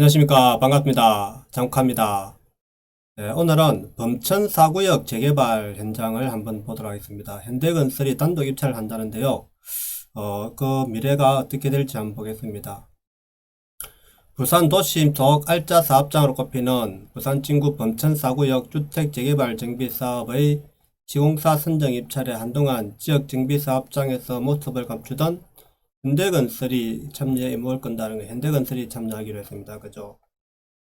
안녕하십니까. 반갑습니다. 장욱합니다. 네, 오늘은 범천 4구역 재개발 현장을 한번 보도록 하겠습니다. 현대건설이 단독 입찰을 한다는데요. 어, 그 미래가 어떻게 될지 한번 보겠습니다. 부산 도시임톡 알짜 사업장으로 꼽히는 부산 진구 범천 4구역 주택 재개발 정비 사업의 시공사 선정 입찰에 한동안 지역 정비 사업장에서 모습을 감추던 현대건설이 참여에 임무를 건다는 거 현대건설이 참여하기로 했습니다. 그죠?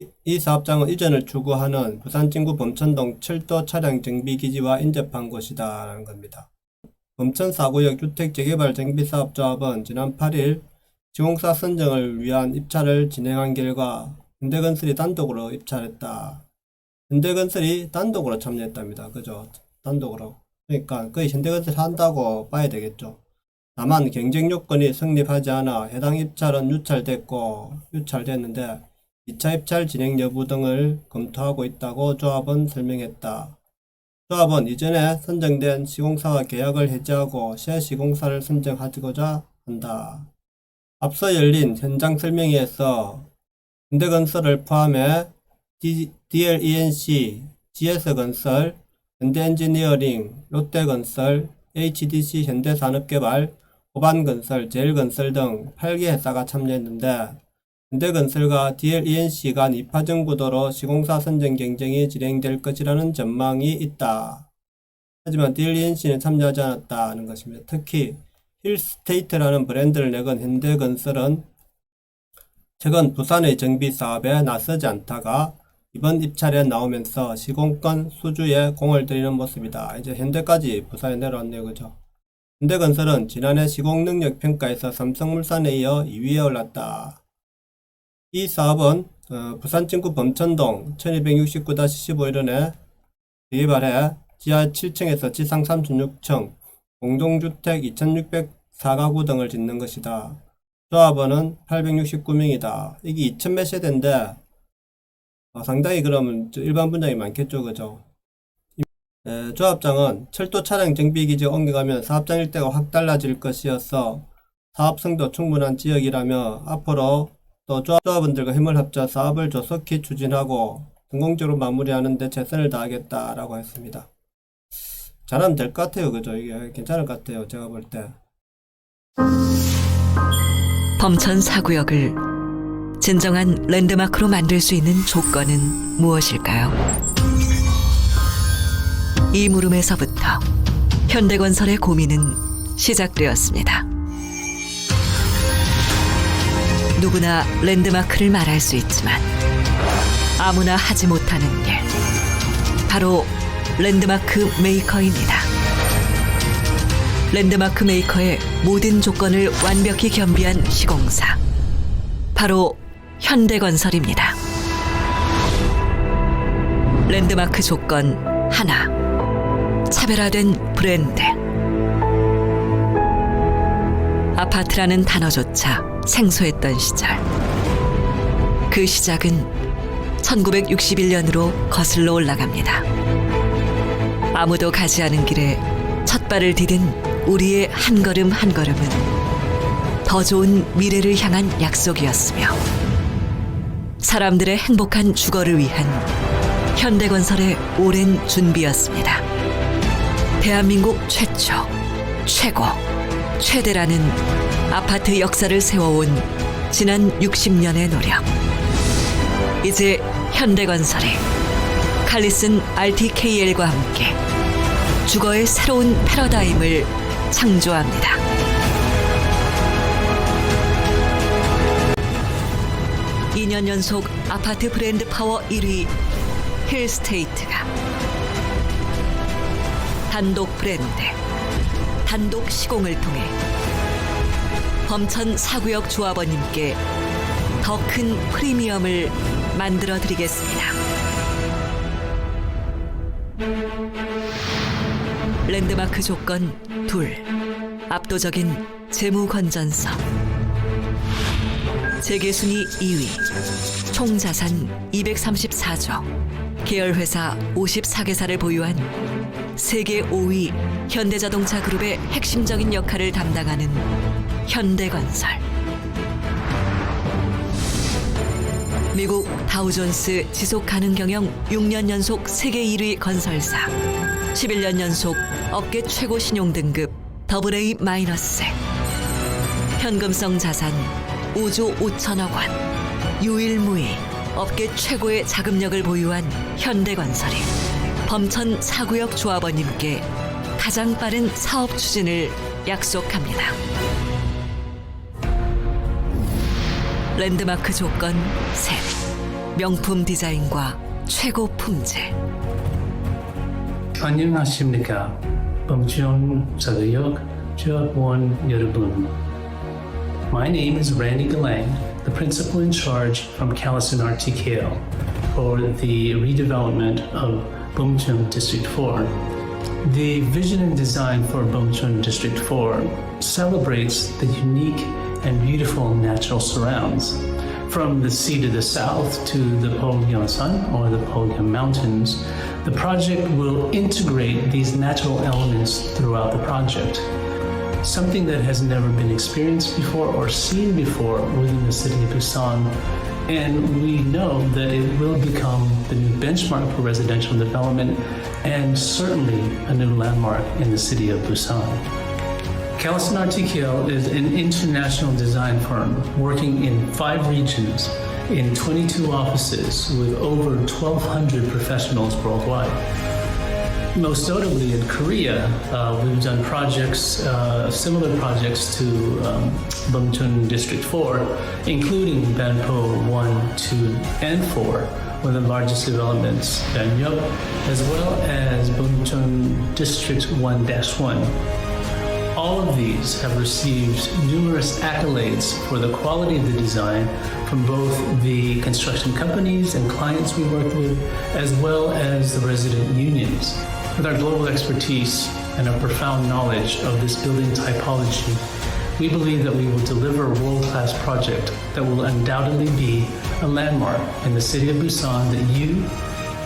이- 이 사업장은 이전을 추구하는 부산 진구 범천동 철도 차량 정비 기지와 인접한 곳이다라는 겁니다. 범천 4구역 주택 재개발 정비 사업 조합은 지난 8일 시공사 선정을 위한 입찰을 진행한 결과 현대건설이 단독으로 입찰했다. 현대건설이 단독으로 참여했답니다. 그죠? 단독으로. 그러니까 거의 현대건설이 한다고 봐야 되겠죠. 다만 경쟁 요건이 성립하지 않아 해당 입찰은 유찰됐고 유찰됐는데 2차 입찰 진행 여부 등을 검토하고 있다고 조합은 설명했다. 조합은 이전에 선정된 시공사와 계약을 해지하고 새 시공사를 선정하고자 한다. 앞서 열린 현장 설명회에서 현대건설을 포함해 D- DLENC, GS건설, 현대엔지니어링, 롯데건설, HDC 현대산업개발, 호반건설, 제일건설 등 8개 회사가 참여했는데 현대건설과 DLENC 간 2파전 구도로 시공사 선정 경쟁이 진행될 것이라는 전망이 있다. 하지만 DLENC는 참여하지 않았다는 것입니다. 특히 힐스테이트라는 브랜드를 내건 현대건설은 최근 부산의 정비 사업에 나서지 않다가 이번 입찰에 나오면서 시공권 수주에 공을 들이는 모습이다. 이제 현대까지 부산에 내려왔네요. 그죠? 현대건설은 지난해 시공능력 평가에서 삼성물산에 이어 2위에 올랐다. 이 사업은 어, 부산 진구 범천동 1269-15일원에 개발해 지하 7층에서 지상 36층 공동주택 2604가구 등을 짓는 것이다. 조합원은 869명이다. 이게 2000몇 세대인데 어, 상당히 그러면 저 일반 분양이 많겠죠, 그죠? 에, 조합장은 철도 차량 정비 기지에 옮겨가면 사업장 일대가 확 달라질 것이어서 사업성도 충분한 지역이라며 앞으로 또 조합, 조합원들과 힘을 합쳐 사업을 조속히 추진하고 성공적으로 마무리하는 데 최선을 다하겠다라고 했습니다. 잘하면 될 것 같아요, 그죠? 이게 괜찮을 것 같아요, 제가 볼 때. 범천 사구역을 진정한 랜드마크로 만들 수 있는 조건은 무엇일까요? 이 물음에서부터 현대건설의 고민은 시작되었습니다. 누구나 랜드마크를 말할 수 있지만 아무나 하지 못하는 일. 바로 랜드마크 메이커입니다. 랜드마크 메이커의 모든 조건을 완벽히 겸비한 시공사. 바로 현대건설입니다. 랜드마크 조건 하나. 차별화된 브랜드. 아파트라는 단어조차 생소했던 시절. 그 시작은 1961년으로 거슬러 올라갑니다. 아무도 가지 않은 길에 첫 발을 디딘 우리의 한 걸음 한 걸음은 더 좋은 미래를 향한 약속이었으며 사람들의 행복한 주거를 위한 현대건설의 오랜 준비였습니다. 대한민국 최초, 최고, 최대라는 아파트 역사를 세워온 지난 60년의 노력. 이제 현대건설이 칼리슨 RTKL과 함께 주거의 새로운 패러다임을 창조합니다. 이년 연속 아파트 브랜드 파워 1위 힐스테이트가 단독 브랜드, 단독 시공을 통해 범천 사구역 조합원님께 더 큰 프리미엄을 만들어 드리겠습니다. 랜드마크 조건 둘. 압도적인 재무 건전성. 세계 순위 2위. 총 자산 234조. 계열 회사 54개사를 보유한 세계 5위 현대자동차 그룹의 핵심적인 역할을 담당하는 현대건설 미국 다우존스 지속 가능 경영 6년 연속 세계 1위 건설사. 11년 연속 업계 최고 신용 등급 AA 마이너스. 현금성 자산 5조 5천억 원. 유일무이 업계 최고의 자금력을 보유한 현대건설이 범천 사구역 조합원님께 가장 빠른 사업 추진을 약속합니다. 랜드마크 조건 셋. 명품 디자인과 최고 품질. 안녕하십니까. 범지원 자가역 조합원 여러분. My name is Randy Galang, the principal in charge from Callison RTKL for the redevelopment of Bumchun District 4. The vision and design for Bumchun District 4 celebrates the unique and beautiful natural surrounds. From the sea to the south to the Pogyeongsan or the Pogyeong Mountains, the project will integrate these natural elements throughout the project. Something that has never been experienced before or seen before within the city of Busan. And we know that it will become the new benchmark for residential development and certainly a new landmark in the city of Busan. Callison RTKL is an international design firm working in five regions in 22 offices with over 1,200 professionals worldwide. Most notably in Korea, uh, we've done projects, uh, similar projects to um, Bumchun District 4, including Banpo 1, 2, and 4, one of the largest developments, Banyup, as well as Bumchun District 1-1. All of these have received numerous accolades for the quality of the design from both the construction companies and clients we worked with, as well as the resident unions. With our global expertise and a profound knowledge of this building typology, we believe that we will deliver a world-class project that will undoubtedly be a landmark in the city of Busan that you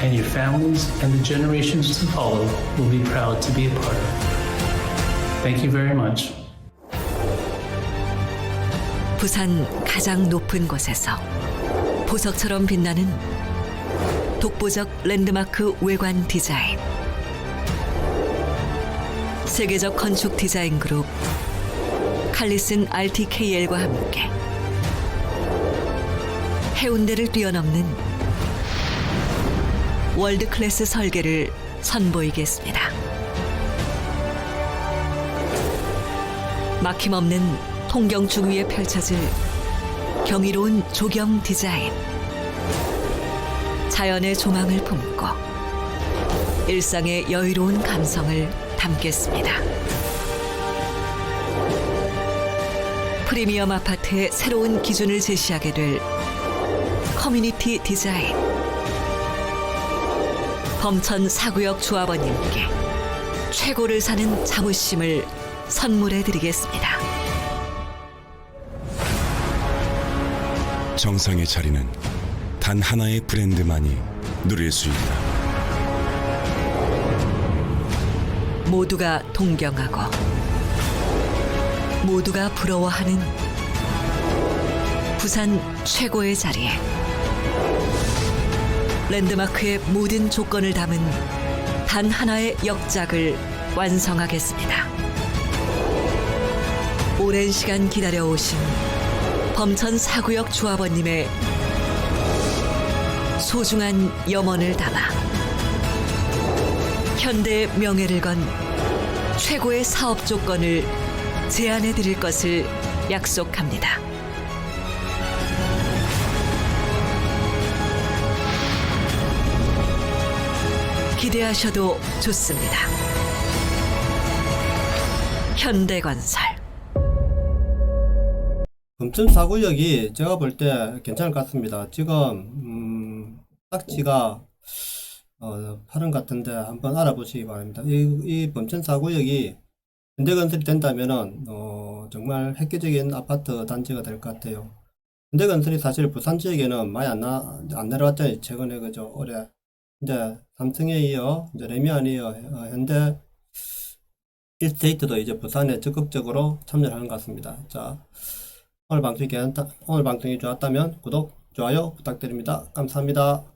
and your families and the generations to follow will be proud to be a part of. Thank you very much. 부산 가장 높은 곳에서 보석처럼 빛나는 독보적 랜드마크 외관 디자인. 세계적 건축 디자인 그룹 칼리슨 RTKL과 함께 해운대를 뛰어넘는 월드 클래스 설계를 선보이겠습니다. 막힘없는 통경축 위에 펼쳐질 경이로운 조경 디자인. 자연의 조망을 품고 일상의 여유로운 감성을 담겠습니다. 프리미엄 아파트의 새로운 기준을 제시하게 될 커뮤니티 디자인. 범천 사구역 조합원님께 최고를 사는 자부심을 선물해 드리겠습니다. 정상의 자리는 단 하나의 브랜드만이 누릴 수 있다. 모두가 동경하고 모두가 부러워하는 부산 최고의 자리에 랜드마크의 모든 조건을 담은 단 하나의 역작을 완성하겠습니다. 오랜 시간 기다려오신 범천 사구역 조합원님의 소중한 염원을 담아 현대의 명예를 건 최고의 사업 조건을 제안해 드릴 것을 약속합니다. 기대하셔도 좋습니다. 현대건설 범천 사구역이 제가 볼 때 괜찮을 것 같습니다. 지금 음, 딱지가 어, 파른 것 같은데 한번 알아보시기 바랍니다. 이, 이 범천 사구역이 현대건설이 된다면은 어, 정말 획기적인 아파트 단지가 될 것 같아요. 현대건설이 사실 부산 지역에는 많이 안, 나, 안 내려왔잖아요. 최근에 그죠 올해. 근데 삼성에 이어 이제 레미안에 이어 어, 현대 일스테이트도 이제 부산에 적극적으로 참여를 하는 것 같습니다. 자. 오늘 방송이 괜찮다, 오늘 방송이 좋았다면 구독, 좋아요 부탁드립니다. 감사합니다.